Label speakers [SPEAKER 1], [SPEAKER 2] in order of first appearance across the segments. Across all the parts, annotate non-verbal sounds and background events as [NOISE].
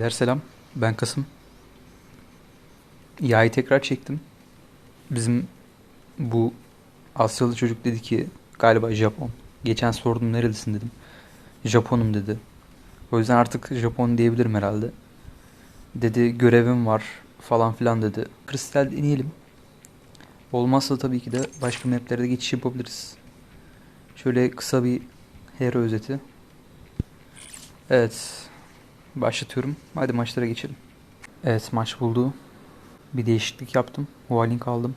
[SPEAKER 1] Her selam. Ben Kasım. Yayı tekrar çektim. Bizim bu Asyalı çocuk dedi ki galiba Japon. Geçen sordum nerelisin dedim. Japonum dedi. O yüzden artık Japon diyebilirim herhalde. Dedi görevim var falan filan dedi. Kristal deneyelim. Olmazsa tabii ki de başka maplere de geçiş yapabiliriz. Şöyle kısa bir hero özeti. Evet. Başlatıyorum. Hadi maçlara geçelim. Evet maç buldu. Bir değişiklik yaptım. Hualink aldım.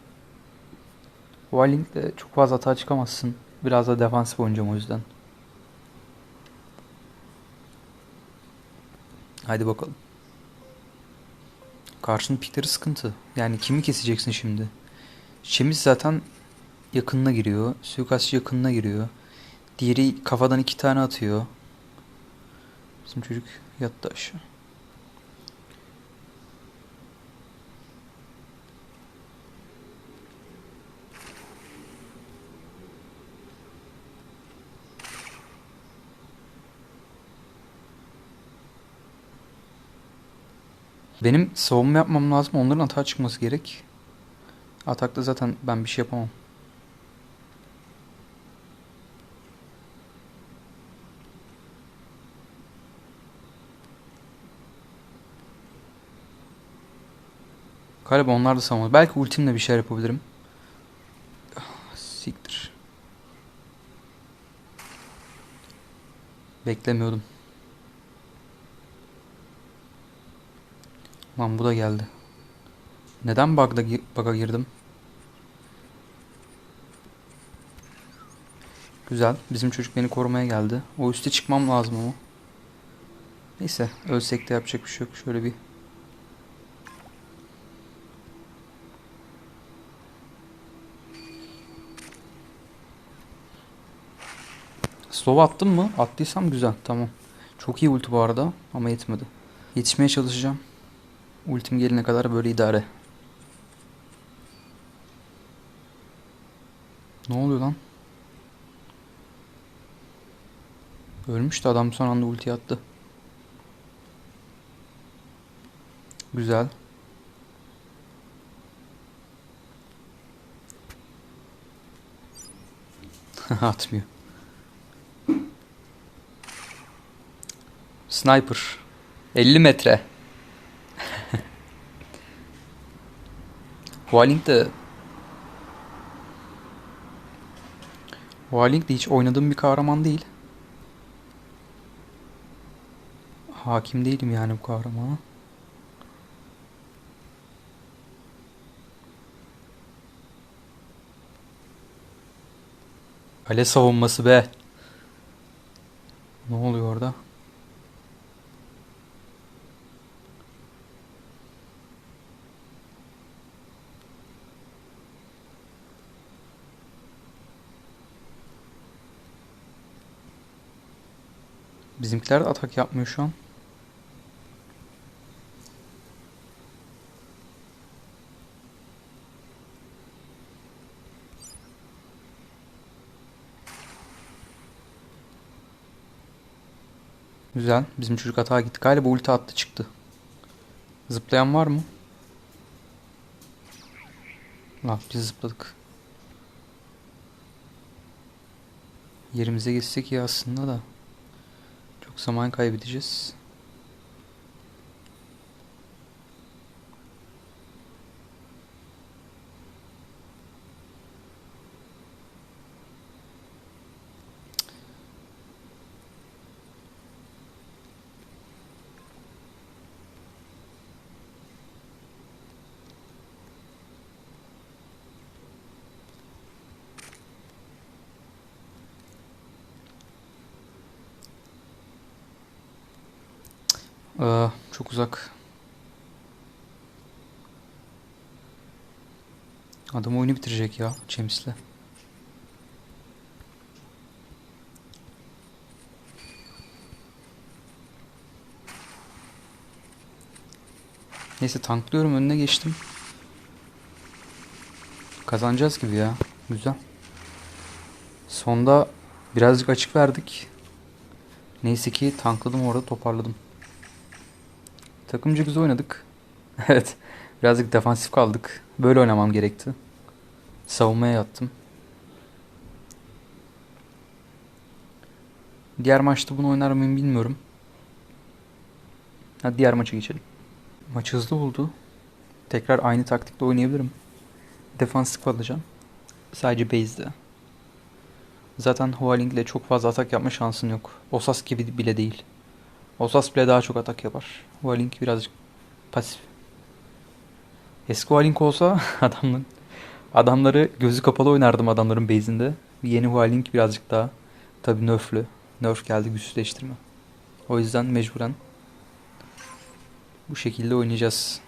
[SPEAKER 1] Hualink'le çok fazla hata çıkamazsın. Biraz da defansif oynayacağım o yüzden. Hadi bakalım. Karşının pikleri sıkıntı. Yani kimi keseceksin şimdi? Şemiz zaten yakınına giriyor. Suikastçı yakınına giriyor. Diğeri kafadan iki tane atıyor. Bizim çocuk yattı aşağı. Benim savunma yapmam lazım. Onların atağa çıkması gerek. Atakta zaten ben bir şey yapamam. Galiba onlar da savunma. Belki ultimle bir şeyler yapabilirim. Siktir. Beklemiyordum. Lan bu da geldi. Neden bug'da bug'a girdim? Güzel. Bizim çocuk beni korumaya geldi. O üste çıkmam lazım ama. Neyse. Ölsek de yapacak bir şey yok. Şöyle bir Slow attım mı? Attıysam güzel. Tamam. Çok iyi ulti bu arada ama yetmedi. Yetişmeye çalışacağım. Ultim gelene kadar böyle idare. Ne oluyor lan? Ölmüştü adam son anda ulti attı. Güzel. [LAUGHS] Atmıyor. Sniper. 50 metre. [LAUGHS] Hualink de Hualink de hiç oynadığım bir kahraman değil. Hakim değilim yani bu kahramana. Kale savunması be. Ne oluyor orada? Bizimkiler de atak yapmıyor şu an. Güzel. Bizim çocuk atağa gitti. Galiba ulti attı çıktı. Zıplayan var mı? Lan biz zıpladık. Yerimize geçsek iyi aslında da. Çok zaman kaybedeceğiz. Aa, çok uzak. Adam oyunu bitirecek ya James'le. Neyse tanklıyorum önüne geçtim. Kazanacağız gibi ya. Güzel. Sonda birazcık açık verdik. Neyse ki tankladım orada toparladım. Takımcı güzel oynadık. [LAUGHS] Evet. Birazcık defansif kaldık. Böyle oynamam gerekti. Savunmaya yattım. Diğer maçta bunu oynar mıyım bilmiyorum. Hadi diğer maça geçelim. Maç hızlı oldu. Tekrar aynı taktikte oynayabilirim. Defansif kalacağım. Sadece base'de. Zaten Hualing ile çok fazla atak yapma şansın yok. Osas gibi bile değil. Osas bile daha çok atak yapar. Hualing birazcık pasif. Eski Hualing olsa [LAUGHS] adamların adamları gözü kapalı oynardım adamların base'inde. Yeni Hualing birazcık daha tabii nerflü. Nerf geldi güçsüzleştirme. O yüzden mecburen bu şekilde oynayacağız.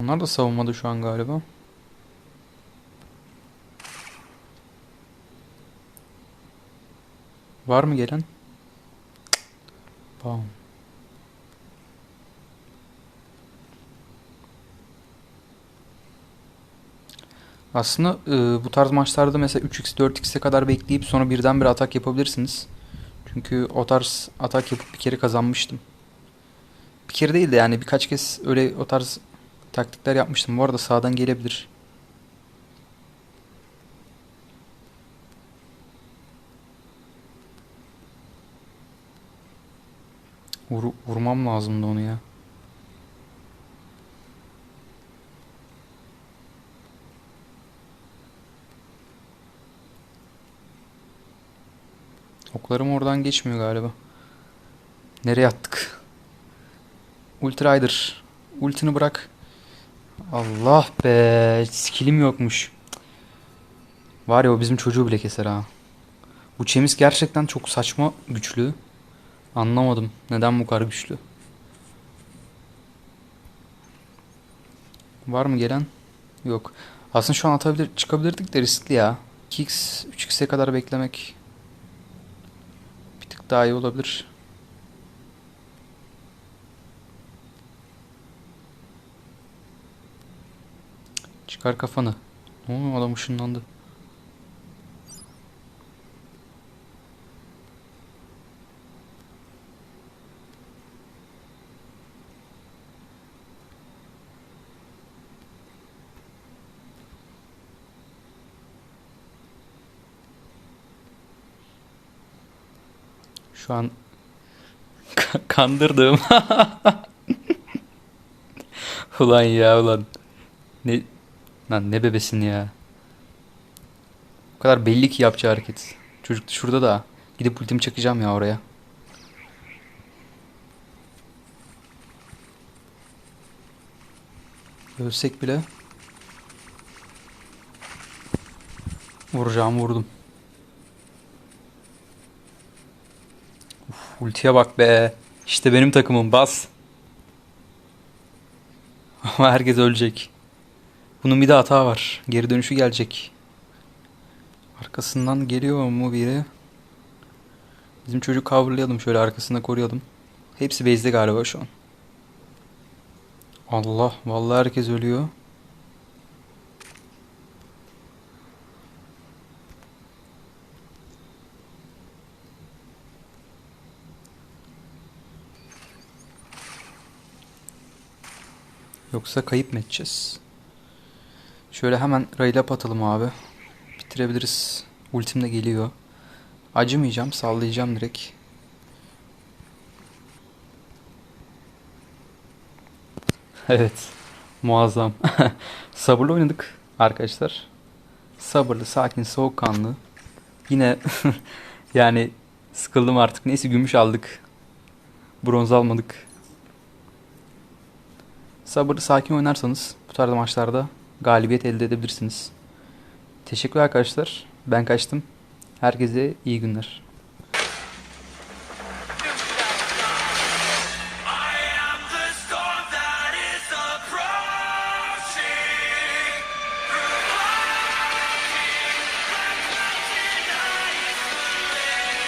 [SPEAKER 1] Onlar da savunmada şu an galiba. Var mı gelen? Bam. Aslında e, bu tarz maçlarda mesela 3x 4x'e kadar bekleyip sonra birdenbire atak yapabilirsiniz. Çünkü o tarz atak yapıp bir kere kazanmıştım. Bir kere değil de yani birkaç kez öyle o tarz taktikler yapmıştım. Bu arada sağdan gelebilir. Vur, vurmam lazımdı onu ya. Oklarım oradan geçmiyor galiba. Nereye attık? Ultra Rider. Ultini bırak. Allah be. Skillim yokmuş. Var ya o bizim çocuğu bile keser ha. Bu Çemiz gerçekten çok saçma güçlü. Anlamadım. Neden bu kadar güçlü? Var mı gelen? Yok. Aslında şu an atabilir, çıkabilirdik de riskli ya. 2x, 3x'e kadar beklemek bir tık daha iyi olabilir. Çıkar kafanı. Ne oluyor adam ışınlandı. Şu an [LAUGHS] ka- kandırdım. [LAUGHS] Ulan ya ulan. Ne lan ne bebesin ya. O kadar belli ki yapacağı hareket. Çocuk da şurada da. Gidip ultimi çakacağım ya oraya. Ölsek bile vuracağım vurdum. Uf, ultiye bak be. İşte benim takımım bas. [LAUGHS] Ama herkes ölecek. Bunun bir de hata var. Geri dönüşü gelecek. Arkasından geliyor mu biri? Bizim çocuk coverlayalım şöyle arkasında koruyalım. Hepsi base'de galiba şu an. Allah vallahi herkes ölüyor. Yoksa kayıp mı edeceğiz? Şöyle hemen raylap atalım abi. Bitirebiliriz. Ultim de geliyor. Acımayacağım, sallayacağım direkt. [LAUGHS] Evet. Muazzam. [LAUGHS] Sabırlı oynadık arkadaşlar. Sabırlı, sakin, soğukkanlı. Yine [LAUGHS] yani sıkıldım artık. Neyse gümüş aldık. Bronz almadık. Sabırlı, sakin oynarsanız bu tarz maçlarda galibiyet elde edebilirsiniz. Teşekkür arkadaşlar. Ben kaçtım. Herkese iyi günler.